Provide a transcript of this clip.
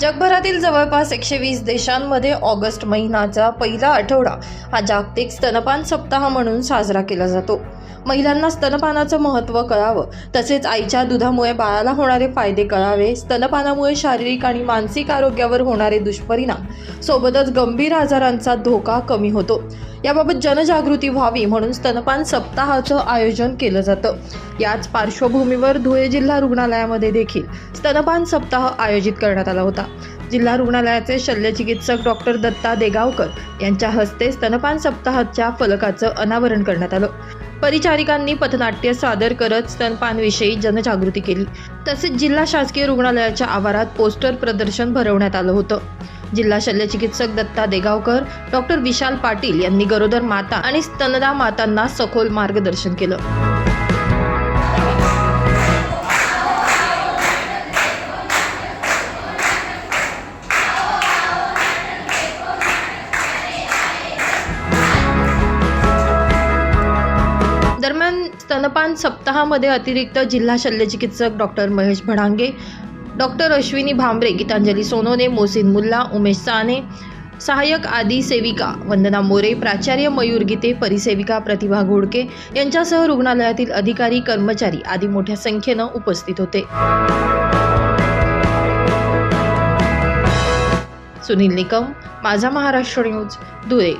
जगभरातील जवळपास एकशे वीस देशांमध्ये ऑगस्ट महिन्याचा पहिला आठवडा हा जागतिक स्तनपान सप्ताह म्हणून साजरा केला जातो. महिलांना स्तनपानाचं महत्त्व कळावं तसेच आईच्या दुधामुळे बाळाला होणारे फायदे कळावे स्तनपानामुळे शारीरिक आणि मानसिक आरोग्यावर होणारे दुष्परिणाम सोबतच गंभीर आजारांचा धोका कमी होतो. याबाबत जनजागृती व्हावी म्हणून स्तनपान सप्ताहाचं आयोजन केलं जातं. याच पार्श्वभूमीवर धुळे जिल्हा रुग्णालयामध्ये देखील स्तनपान सप्ताह आयोजित करण्यात आला होता. जिल्हा रुग्णालयाचे शल्यचिकित्सक डॉक्टर दत्ता देगावकर यांच्या हस्ते स्तनपान सप्ताहाच्या फलकाचं अनावरण करण्यात आलं. परिचारिकांनी पथनाट्य सादर करत स्तनपानविषयी जनजागृती केली. तसेच जिल्हा शासकीय रुग्णालयाच्या आवारात पोस्टर प्रदर्शन भरवण्यात आलं होतं. जिल्हा शल्यचिकित्सक दत्ता देगावकर डॉक्टर विशाल पाटील यांनी गरोदर माता आणि स्तनदा मातांना सखोल मार्गदर्शन केलं. दरम्यान स्तनपान सप्ताहामध्ये अतिरिक्त जिल्हा शल्यचिकित्सक डॉक्टर महेश भडांगे डॉक्टर अश्विनी भांबरे गीतांजली सोनोने मोसिन मुल्ला उमेश साने सहाय्यक आदी सेविका वंदना मोरे प्राचार्य मयूर गीते परिसेविका प्रतिभा घोडके यांच्यासह रुग्णालयातील अधिकारी कर्मचारी आदी मोठ्या संख्येनं उपस्थित होते. सुनील निकम माझा महाराष्ट्र न्यूज धुळे.